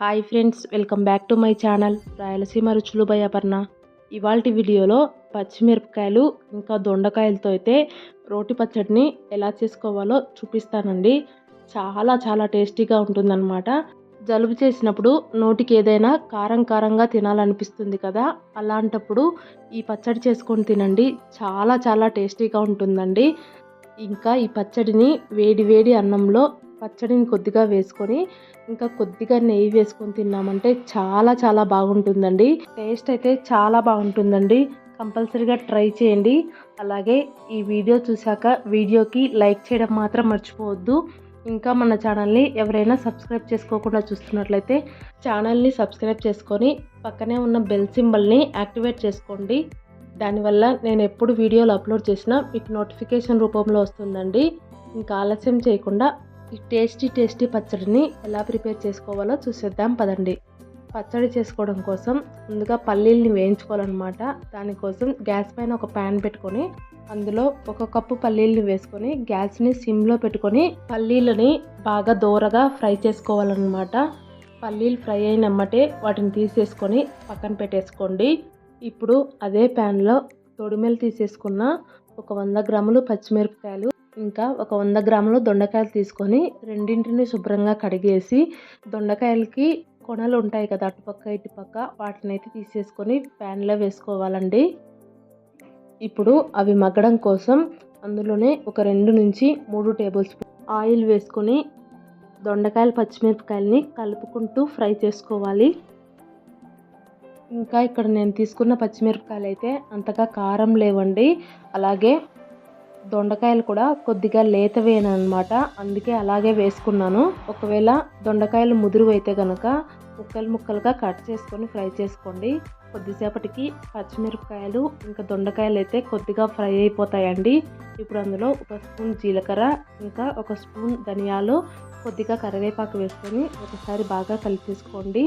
Hi friends welcome back to my channel Rayalaseema రుచులు by Aparna ఇవాళ వీడియోలో పచ్చిమిరపకాయలు ఇంకా దొండకాయలతో అయితే రోటి పచ్చడిని ఎలా చేసుకోవాలో చూపిస్తానండి. చాలా చాలా టేస్టీగా ఉంటుందన్నమాట. జలుబు చేసినప్పుడు నోటికి ఏదైనా కారం కారంగా తినాలనిపిస్తుంది కదా అలాంటప్పుడు ఈ పచ్చడి చేసుకొని తినండి. చాలా చాలా టేస్టీగా ఉంటుందండి. ఇంకా ఈ పచ్చడిని వేడి వేడి అన్నంలో పచ్చడిని కొద్దిగా వేసుకొని ఇంకా కొద్దిగా నెయ్యి వేసుకొని తిన్నామంటే చాలా చాలా బాగుంటుందండి. టేస్ట్ అయితే చాలా బాగుంటుందండి. కంపల్సరీగా ట్రై చేయండి. అలాగే ఈ వీడియో చూశాక వీడియోకి లైక్ చేయడం మాత్రం మర్చిపోవద్దు. ఇంకా మన ఛానల్ని ఎవరైనా సబ్స్క్రైబ్ చేసుకోకుండా చూస్తున్నట్లయితే ఛానల్ని సబ్స్క్రైబ్ చేసుకొని పక్కనే ఉన్న బెల్ సింబల్ని యాక్టివేట్ చేసుకోండి. దానివల్ల నేను ఎప్పుడు వీడియోలు అప్లోడ్ చేసినా మీకు నోటిఫికేషన్ రూపంలో వస్తుందండి. ఇంకా ఆలస్యం చేయకుండా ఈ టేస్టీ టేస్టీ పచ్చడిని ఎలా ప్రిపేర్ చేసుకోవాలో చూసేద్దాం పదండి. పచ్చడి చేసుకోవడం కోసం ముందుగా పల్లీల్ని వేయించుకోవాలన్నమాట. దానికోసం గ్యాస్ పైన ఒక ప్యాన్ పెట్టుకొని అందులో ఒక కప్పు పల్లీల్ని వేసుకొని గ్యాస్ని సిమ్లో పెట్టుకొని పల్లీలని బాగా దోరగా ఫ్రై చేసుకోవాలన్నమాట. పల్లీలు ఫ్రై అయినమ్మటే వాటిని తీసేసుకొని పక్కన పెట్టేసుకోండి. ఇప్పుడు అదే ప్యాన్లో తొడిమెలు తీసేసుకున్న ఒక వంద గ్రాములు పచ్చిమిరపకాయలు ఇంకా ఒక వంద గ్రాములు దొండకాయలు తీసుకొని రెండింటిని శుభ్రంగా కడిగేసి దొండకాయలకి కొనలు ఉంటాయి కదా అటుపక్క ఇటుపక్క వాటిని అయితే తీసేసుకొని ప్యాన్లో వేసుకోవాలండి. ఇప్పుడు అవి మగ్గడం కోసం అందులోనే ఒక రెండు నుంచి మూడు టేబుల్ స్పూన్ ఆయిల్ వేసుకొని దొండకాయలు పచ్చిమిరపకాయలని కలుపుకుంటూ ఫ్రై చేసుకోవాలి. ఇంకా ఇక్కడ నేను తీసుకున్న పచ్చిమిరపకాయలు అయితే అంతగా కారం లేవండి. అలాగే దొండకాయలు కూడా కొద్దిగా లేతవేనమాట అందుకే అలాగే వేసుకున్నాను. ఒకవేళ దొండకాయలు ముదురు అయితే కనుక ముక్కలు ముక్కలుగా కట్ చేసుకొని ఫ్రై చేసుకోండి. కొద్దిసేపటికి పచ్చిమిరపకాయలు ఇంకా దొండకాయలు అయితే కొద్దిగా ఫ్రై అయిపోతాయండి. ఇప్పుడు అందులో ఒక స్పూన్ జీలకర్ర ఇంకా ఒక స్పూన్ ధనియాలు కొద్దిగా కరివేపాకు వేసుకొని ఒకసారి బాగా కలిపేసుకోండి.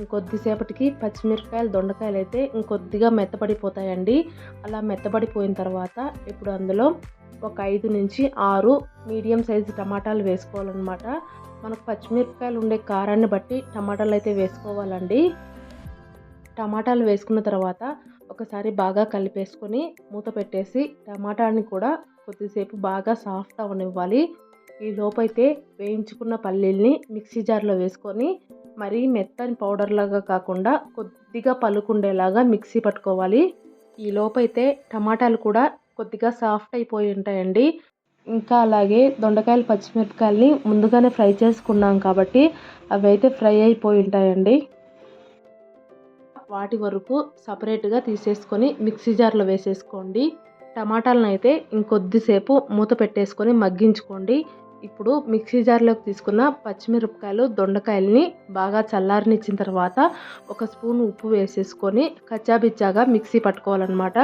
ఇంకొద్దిసేపటికి పచ్చిమిరపకాయలు దొండకాయలు అయితే ఇంకొద్దిగా మెత్తపడిపోతాయండి. అలా మెత్తపడిపోయిన తర్వాత ఇప్పుడు అందులో ఒక ఐదు నుంచి ఆరు మీడియం సైజు టమాటాలు వేసుకోవాలన్నమాట. మనకు పచ్చిమిరపకాయలు ఉండే కారాన్ని బట్టి టమాటాలు అయితే వేసుకోవాలండి. టమాటాలు వేసుకున్న తర్వాత ఒకసారి బాగా కలిపేసుకొని మూత పెట్టేసి టమాటాని కూడా కొద్దిసేపు బాగా సాఫ్ట్ అవనివ్వాలి ఈ లోపైతే వేయించుకున్న పల్లీల్ని మిక్సీ జార్లో వేసుకొని మరీ మెత్తని పౌడర్ లాగా కాకుండా కొద్దిగా పలుకుండేలాగా మిక్సీ పట్టుకోవాలి. ఈ లోపైతే టమాటాలు కూడా కొద్దిగా సాఫ్ట్ అయిపోయి ఉంటాయండి. ఇంకా అలాగే దొండకాయలు పచ్చిమిరపకాయలని ముందుగానే ఫ్రై చేసుకున్నాం కాబట్టి అవి అయితే ఫ్రై అయిపోయి ఉంటాయండి. వాటి వరకు సపరేట్గా తీసేసుకొని మిక్సీ జార్లో వేసేసుకోండి. టమాటాలను అయితే ఇంకొద్దిసేపు మూత పెట్టేసుకొని మగ్గించుకోండి. ఇప్పుడు మిక్సీ జార్లోకి తీసుకున్న పచ్చిమిరపకాయలు దొండకాయలని బాగా చల్లారనిచ్చిన తర్వాత ఒక స్పూన్ ఉప్పు వేసేసుకొని కచ్చాబిచ్చాగా మిక్సీ పట్టుకోవాలన్నమాట.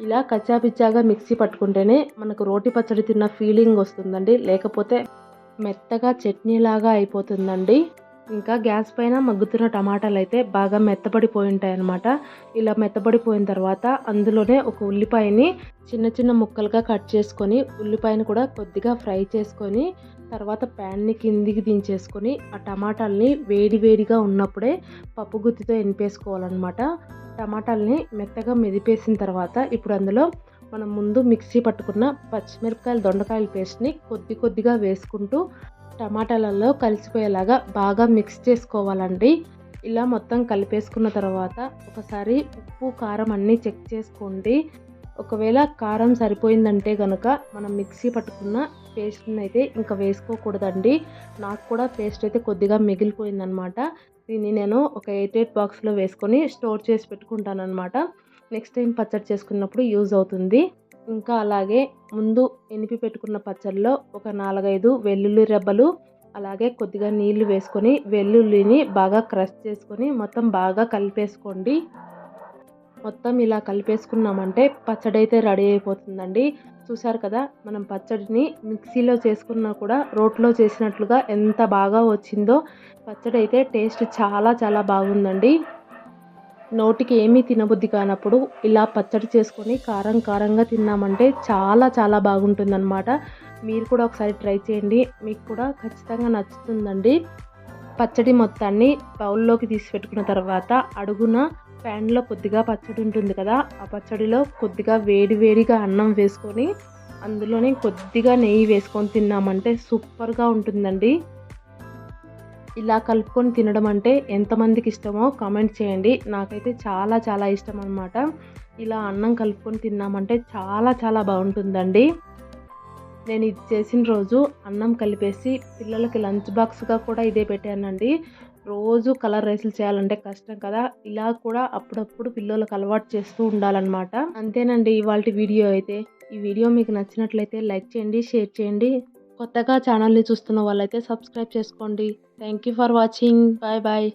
ఇలా కచ్చాబిచ్చాగా మిక్సీ పట్టుకుంటేనే మనకు రోటి పచ్చడి తిన్న ఫీలింగ్ వస్తుందండి. లేకపోతే మెత్తగా చట్నీలాగా అయిపోతుందండి. ఇంకా గ్యాస్ పైన మగ్గుతున్న టమాటాలు అయితే బాగా మెత్తబడిపోయి ఉంటాయి అన్నమాట ఇలా మెత్తబడిపోయిన తర్వాత అందులోనే ఒక ఉల్లిపాయని చిన్న చిన్న ముక్కలుగా కట్ చేసుకొని ఉల్లిపాయని కూడా కొద్దిగా ఫ్రై చేసుకొని తర్వాత ప్యాన్ని కిందికి దించేసుకొని ఆ టమాటాలని వేడి వేడిగా ఉన్నప్పుడే పప్పు గుత్తితో ఎనిపేసుకోవాలన్నమాట టమాటాలని మెత్తగా మెదిపేసిన తర్వాత ఇప్పుడు అందులో మనం ముందు మిక్సీ పట్టుకున్న పచ్చిమిరపకాయల దొండకాయల పేస్ట్ని కొద్ది కొద్దిగా వేసుకుంటూ టమాటాలలో కలిసిపోయేలాగా బాగా మిక్స్ చేసుకోవాలండి. ఇలా మొత్తం కలిపేసుకున్న తర్వాత ఒకసారి ఉప్పు కారం అన్నీ చెక్ చేసుకోండి. ఒకవేళ కారం సరిపోయిందంటే కనుక మనం మిక్సీ పట్టుకున్న పేస్ట్ని అయితే ఇంకా వేసుకోకూడదండి. నాకు కూడా పేస్ట్ అయితే కొద్దిగా మిగిలిపోయిందనమాట. దీన్ని నేను ఒక ఎయిట్ ఎయిట్ బాక్స్లో వేసుకొని స్టోర్ చేసి పెట్టుకుంటాను అనమాట నెక్స్ట్ టైం పచ్చడి చేసుకున్నప్పుడు యూజ్ అవుతుంది. ఇంకా అలాగే ముందు ఎనిపి పెట్టుకున్న పచ్చళ్ళలో ఒక నాలుగైదు వెల్లుల్లి రెబ్బలు అలాగే కొద్దిగా నీళ్ళు వేసుకొని వెల్లుల్లిని బాగా క్రష్ చేసుకొని మొత్తం బాగా కలిపేసుకోండి. మొత్తం ఇలా కలిపేసుకున్నామంటే పచ్చడి అయితే రెడీ అయిపోతుందండి. చూసారు కదా మనం పచ్చడిని మిక్సీలో చేసుకున్నా కూడా రోట్లో చేసినట్లుగా ఎంత బాగా వచ్చిందో. పచ్చడి అయితే టేస్ట్ చాలా చాలా బాగుందండి. నోటికి ఏమీ తినబుద్ధి కానప్పుడు ఇలా పచ్చడి చేసుకొని కారం కారంగా తిన్నామంటే చాలా చాలా బాగుంటుందన్నమాట. మీరు కూడా ఒకసారి ట్రై చేయండి. మీకు కూడా ఖచ్చితంగా నచ్చుతుందండి. పచ్చడి మొత్తాన్ని బౌల్లోకి తీసి పెట్టుకున్న తర్వాత అడుగున ప్యాన్లో కొద్దిగా పచ్చడి ఉంటుంది కదా ఆ పచ్చడిలో కొద్దిగా వేడి వేడిగా అన్నం వేసుకొని అందులోనే కొద్దిగా నెయ్యి వేసుకొని తిన్నామంటే సూపర్గా ఉంటుందండి. ఇలా కలుపుకొని తినడం అంటే ఎంతమందికి ఇష్టమో కామెంట్ చేయండి. నాకైతే చాలా చాలా ఇష్టం అనమాట ఇలా అన్నం కలుపుకొని తిన్నామంటే చాలా చాలా బాగుంటుందండి. నేను ఇది చేసిన రోజు అన్నం కలిపేసి పిల్లలకి లంచ్ బాక్స్గా కూడా ఇదే పెట్టానండి. రోజు కలర్ రైస్లు చేయాలంటే కష్టం కదా. ఇలా కూడా అప్పుడప్పుడు పిల్లలకు అలవాటు చేస్తూ ఉండాలన్నమాట. అంతేనండి ఇవాళ వీడియో అయితే. ఈ వీడియో మీకు నచ్చినట్లయితే లైక్ చేయండి షేర్ చేయండి. కొత్తగా ఛానల్ని చూస్తున్న వాళ్ళైతే సబ్స్క్రైబ్ చేసుకోండి. Thank you for watching bye bye